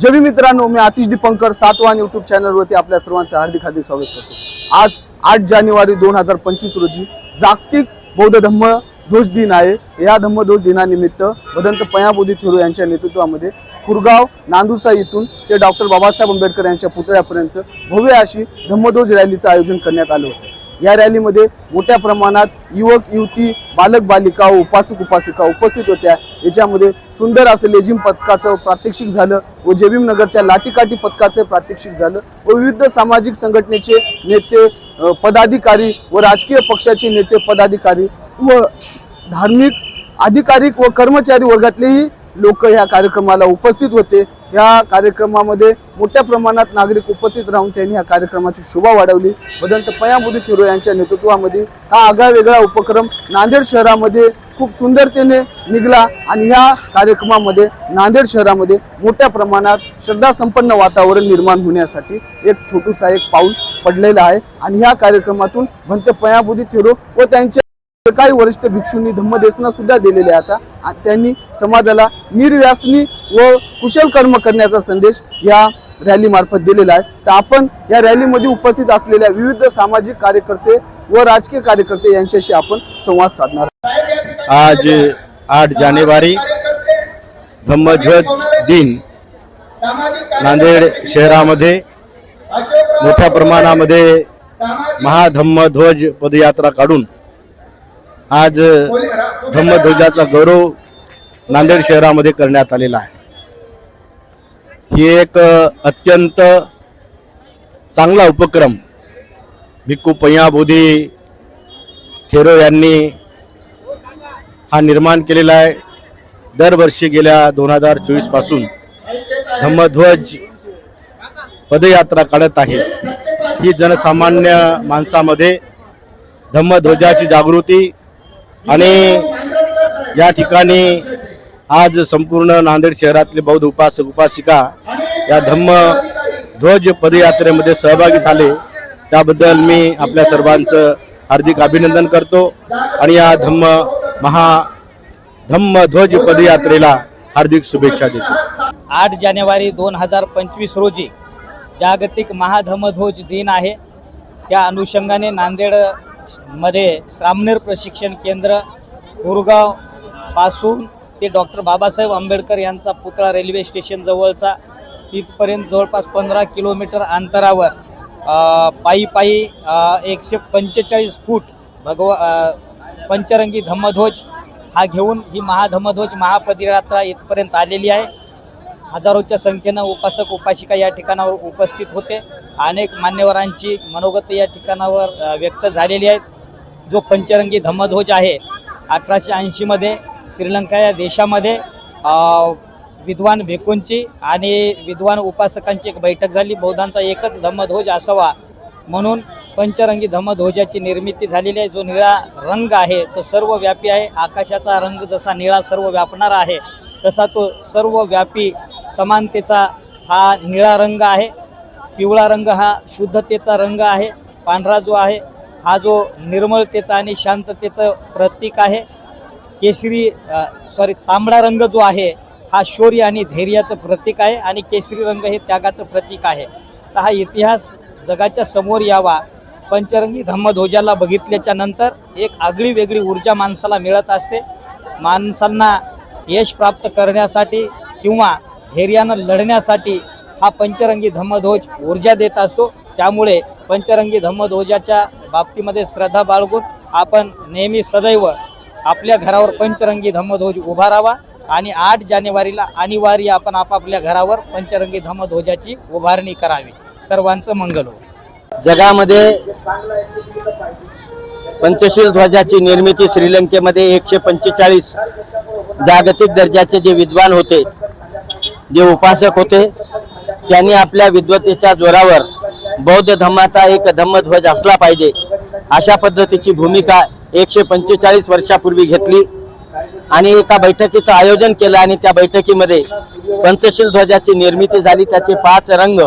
जवी मित्रांनो मी आतिश दीपंकर सातवान युट्यूब चॅनलवरती आपल्या सर्वांचं हार्दिक हार्दिक स्वागत करतो. आज आठ जानेवारी दोन हजार पंचवीस रोजी जागतिक बौद्ध धम्म ध्वज दिन आहे. या धम्मध्वज दिनानिमित्त भदंत पयाबोधी थेरू यांच्या नेतृत्वामध्ये कुरगाव नांदुसा येथून ते डॉक्टर बाबासाहेब आंबेडकर यांच्या पुतळ्यापर्यंत भव्य अशी धम्मध्वज रॅलीचं आयोजन करण्यात आलं होतं. या रॅलीमध्ये मोठ्या प्रमाणात युवक युवती बालक बालिका उपासक उपासिका उपस्थित होत्या. याच्यामध्ये सुंदर असं लेझिम पथकाचं प्रात्यक्षिक झालं व जेबीम नगरच्या लाटीकाठी पथकाचं प्रात्यक्षिक झालं व विविध सामाजिक संघटनेचे नेते पदाधिकारी व राजकीय पक्षाचे नेते पदाधिकारी व धार्मिक अधिकारी व कर्मचारी वर्गातलेही लोक ह्या कार्यक्रमाला उपस्थित होते. या कार्यक्रमामध्ये मोठ्या प्रमाणात नागरिक उपस्थित राहून त्यांनी या कार्यक्रमाची शोभा वाढवली. बदंत पयामुदी थिरो यांच्या नेतृत्वामध्ये हा आगळा वेगळा उपक्रम नांदेड शहरामध्ये खूप सुंदरतेने निघला आणि ह्या कार्यक्रमामध्ये नांदेड शहरामध्ये मोठ्या प्रमाणात श्रद्धासंपन्न वातावरण निर्माण होण्यासाठी एक छोटूसा एक पाऊल पडलेला आहे. आणि ह्या कार्यक्रमातून भंत पयाबुदी थिरो व त्यांच्या काही वरिष्ठ भिक्षूंनी धम्मदेसना सुद्धा दिलेल्या आता आणि त्यांनी समाजाला निर्व्यासनी व कुशल कर्म करण्याचा संदेश या रॅलीमार्फत दिलेला आहे. तर आपण या रॅलीमध्ये उपस्थित असलेल्या विविध सामाजिक कार्यकर्ते व राजकीय कार्यकर्ते यांच्याशी आपण संवाद साधणार आहोत. आज आठ जानेवारी धम्मध्वज दिन. नांदेड शहरामध्ये मोठ्या प्रमाणामध्ये महाधम्मध्वज पदयात्रा काढून आज धम्मध्वजाचा गौरव नांदेड शहरामध्ये करण्यात आलेला आहे. ही एक अत्यंत चांगला उपक्रम. भिक्खू पय्या बोधी थेरो यांनी हा निर्माण केलेला आहे. दरवर्षी गेल्या दोन हजार चोवीसपासून धम्मध्वज पदयात्रा काढत आहे. ही जनसामान्य माणसामध्ये धम्मध्वजाची जागृती आणि या ठिकाणी आज संपूर्ण नांदेड शहरातले बौद्ध उपासक उपासिका या धम्म ध्वज पदयात्रेमध्ये सहभागी झाले. त्याबद्दल मी आपल्या सर्वांचं हार्दिक अभिनंदन करतो आणि या धम्म महा धम्म ध्वज पदयात्रेला हार्दिक शुभेच्छा देतो. आठ जानेवारी दोन हजार पंचवीस रोजी जागतिक महाधमध्वज दिन आहे. त्या अनुषंगाने नांदेडमध्ये श्रामनेर प्रशिक्षण केंद्र कुरगावपासून ते डॉक्टर बाबासाहेब आंबेडकर यांचा पुतळा रेल्वे स्टेशन जवळचा. तिथपर्यंत जवळपास पंधरा किलोमीटर अंतरावर पायी पायी एकशे पंचेचाळीस फूट भगव पंचरंगी धम्मध्वज हा घेऊन ही महाधम्मध्वज महापदयात्रा इथपर्यंत आलेली आहे. हजारोच्या संख्येनं उपासक उपासिका या ठिकाणावर उपस्थित होते. अनेक मान्यवरांची मनोगत या ठिकाणावर व्यक्त झालेली आहेत. जो पंचरंगी धम्मध्वज आहे अठराशे ऐंशीमध्ये श्रीलंका या देशामध्ये विद्वान भिकूंची आणि विद्वान उपासकांची एक बैठक झाली. बौद्धांचा एकच धम्मध्वज असावा म्हणून पंचरंगी धम्मध्वजाची निर्मिती झालेली आहे. जो निळा रंग आहे तो सर्व व्यापी आहे. आकाशाचा रंग जसा निळा सर्व व्यापणारा आहे तसा तो सर्व व्यापी समानतेचा हा निळा रंग आहे. पिवळा रंग हा शुद्धतेचा रंग आहे. पांढरा जो आहे हा जो निर्मळतेचा आणि शांततेचं प्रतीक आहे. केसरी सॉरी तांबडा रंग जो आहे हा शौर्य आणि धैर्याचं प्रतीक आहे आणि केसरी रंग हे त्यागाचं प्रतीक आहे. तर हा इतिहास जगाच्या समोर यावा. पंचरंगी धम्मध्वजाला बघितल्याच्या नंतर एक आगळी वेगळी ऊर्जा माणसाला मिळत असते. माणसांना यश प्राप्त करण्यासाठी किंवा धैर्यानं लढण्यासाठी हा पंचरंगी धम्मध्वज ऊर्जा देत असतो. त्यामुळे पंचरंगी धम्मध्वजाच्या बाबतीमध्ये श्रद्धा बाळगून आपण नेहमी सदैव आपल्या घरावर पंचरंगी धम्मध्वज उभारावा आणि आठ जानेवारीला अनिवार्य आपण आपापल्या घरावर पंचरंगी धम्मध्वजाची उभारणी करावी. सर्वांचं मंगल हो. जगामध्ये पंचशील ध्वजाची निर्मिती श्रीलंकेमध्ये एकशे पंचेचाळीस जागतिक दर्जाचे जे विद्वान होते जे उपासक होते त्यांनी आपल्या विद्वतेच्या जोरावर बौद्ध धम्माचा एक धम्मध्वज असला पाहिजे अशा पद्धतीची भूमिका एकशे पंचेचाळीस वर्षापूर्वी घेतली. आणि एका बैठकीचं आयोजन केलं आणि त्या बैठकीमध्ये पंचशील ध्वजाची निर्मिती झाली. त्याचे पाच रंग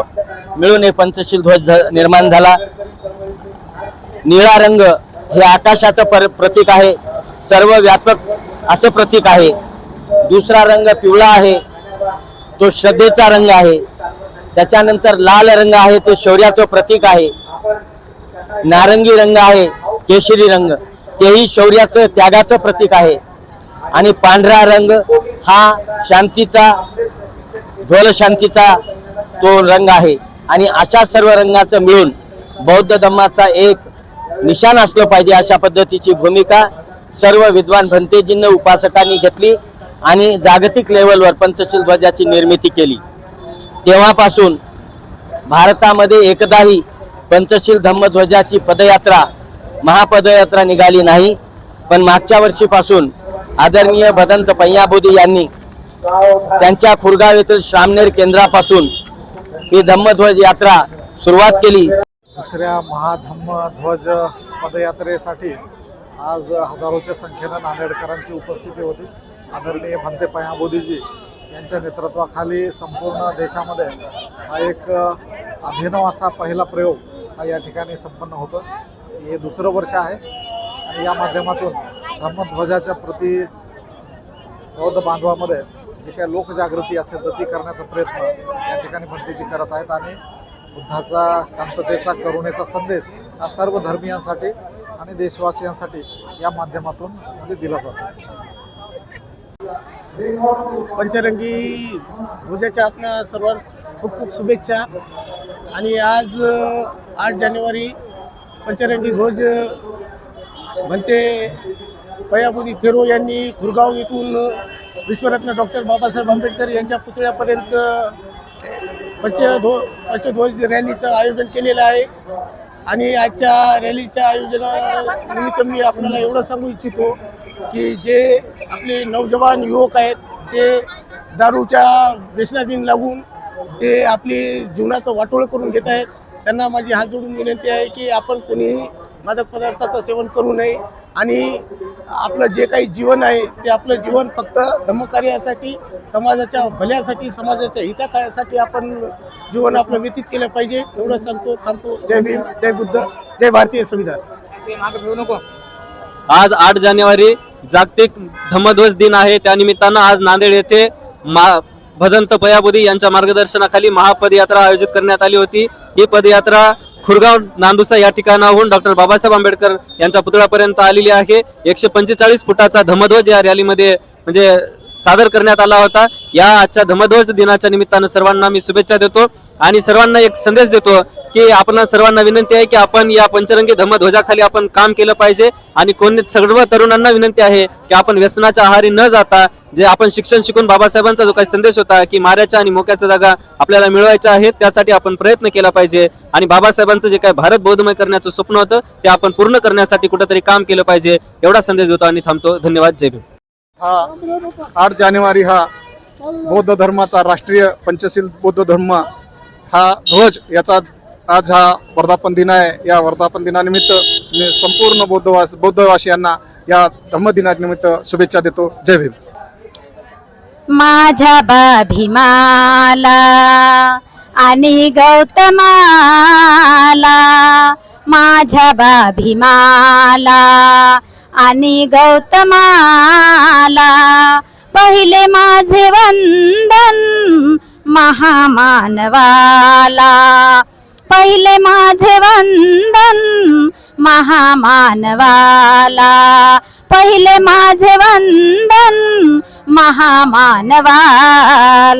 मिळून हे पंचशील ध्वज निर्माण झाला. निळा रंग हे आकाशाचं पर प्रतीक आहे. सर्व व्यापक असं प्रतीक आहे. दुसरा रंग पिवळा आहे. तो श्रद्धेचा रंग आहे. त्याच्यानंतर लाल रंग आहे. ते शौर्याचं प्रतीक आहे. नारंगी रंग आहे. केशरी रंग. तेही शौर्याचं त्यागाचं प्रतीक आहे. आणि पांढरा रंग हा शांतीचा ध्वल शांतीचा तो रंग आहे. आणि अशा सर्व रंगाचं मिळून बौद्ध धम्माचा एक निशाण असलं पाहिजे अशा पद्धतीची भूमिका सर्व विद्वान भंतेजींनी उपासकांनी घेतली आणि जागतिक लेवलवर पंचशील ध्वजाची निर्मिती केली. तेव्हापासून भारतामध्ये एकदाही पंचशील धम्मध्वजाची पदयात्रा महापदयात्रा निघाली नाही पण मागच्या वर्षीपासून आदरणीय भदंत पय्याबोधी यांनी त्यांच्या खुरगाव येथील श्रामनेर केंद्रापासून ही धम्मध्वज यात्रा सुरुवात केली. दुसऱ्या महाधम्म ध्वज पदयात्रेसाठी आज हजारोच्या संख्येनं नांदेडकरांची उपस्थिती होती. आदरणीय भंते पयाबोधीजी यांच्या नेतृत्वाखाली संपूर्ण देशामध्ये हा एक अभिनव असा पहिला प्रयोग हा या ठिकाणी संपन्न होतो. हे दुसरं वर्ष आहे. आणि या माध्यमातून धम्मध्वजाच्या प्रती बौद्ध बांधवामध्ये जी काही लोकजागृती असेल तर ती करण्याचा प्रयत्न या ठिकाणी भंतेजी करत आहेत. आणि बुद्धाचा शांततेचा करुणेचा संदेश हा सर्व धर्मियांसाठी आणि देशवासियांसाठी या माध्यमातून म्हणजे दिला जातो. पंचरंगी ध्वजाच्या आपल्या सर्वांस खूप खूप शुभेच्छा. आणि आज आठ जानेवारी पंचायती ध्वज म्हणते पयाबुदी थेरो यांनी खुरगाव येथून विश्वरत्न डॉक्टर बाबासाहेब आंबेडकर यांच्या पुतळ्यापर्यंत पंचध्व पंचध्वज रॅलीचं आयोजन केलेलं आहे. आणि आजच्या रॅलीच्या आयोजनानिमित्त मी आपल्याला एवढं सांगू इच्छितो की जे आपले नौजवान युवक आहेत ते दारूच्या व्यसनाधीन लागून ते आपली जीवनाचं वाटोळ करून घेत आहेत. त्यांना माझी हात जोडून विनंती आहे की आपण कोणीही मादक पदार्थाचं सेवन करू नये आणि आपलं जे काही जीवन आहे ते आपलं जीवन फक्त धर्मकार्यासाठी समाजाच्या भल्यासाठी समाजाच्या हितासाठी आपण जीवन आपलं व्यतीत केलं पाहिजे. एवढं सांगतो थांबतो. जय भीम जय बुद्ध जय भारतीय संविधान. आज आठ जानेवारी जागतिक धम्मध्वज दिन आहे. त्यानिमित्तानं आज नांदेड येथे मा भदंत पयाबुदी यांच्या मार्गदर्शनाखाली महापदयात्रा आयोजित करण्यात आली होती. ही पदयात्रा खुरगाव नांदुसा या ठिकाणाहून डॉक्टर बाबासाहेब आंबेडकर यांच्या पुतळ्यापर्यंत आलेली आहे. एकशे पंचेचाळीस फुटाचा धमध्वज या रॅलीमध्ये म्हणजे सादर करण्यात आला होता. या आजच्या धमध्वज दिनाच्या निमित्तानं सर्वांना मी शुभेच्छा देतो आणि सर्वांना एक संदेश देतो की आपण सर्वांना विनंती आहे की आपण या पंचरंगी धमध्वजाखाली आपण काम केलं पाहिजे आणि कोणी सर्व तरुणांना विनंती आहे की आपण व्यसनाच्या आहारी न जाता जे आपण शिक्षण शिकून बाबासाहेबांचा जो काही संदेश होता की माऱ्याच्या आणि मोक्याच्या जागा आपल्याला मिळवायच्या आहेत त्यासाठी आपण प्रयत्न केला पाहिजे आणि बाबासाहेबांचं जे काही भारत बौद्धमय करण्याचं स्वप्न होतं ते आपण पूर्ण करण्यासाठी कुठंतरी काम केलं पाहिजे एवढा संदेश देतो आणि थांबतो. धन्यवाद. जय भीम. हा आठ जानेवारी हा बौद्ध धर्माचा राष्ट्रीय पंचशील बौद्ध धर्म हा ध्वज याचा आज हा वर्धापन दिन आहे. या वर्धापन दिनानिमित्त मी संपूर्ण बौद्धवास बौद्धवासियांना या धम्मदिनानिमित्त शुभेच्छा देतो. जय भीम. माझ्या बाभिमाला आणि गौतमाला माझ्या बाभिमाला आणि गौतमाला पहिले माझे वंदन महामानवाला. पहिले माझे वंदन महामानवाला. पहिले माझे वंदन महामानवाला.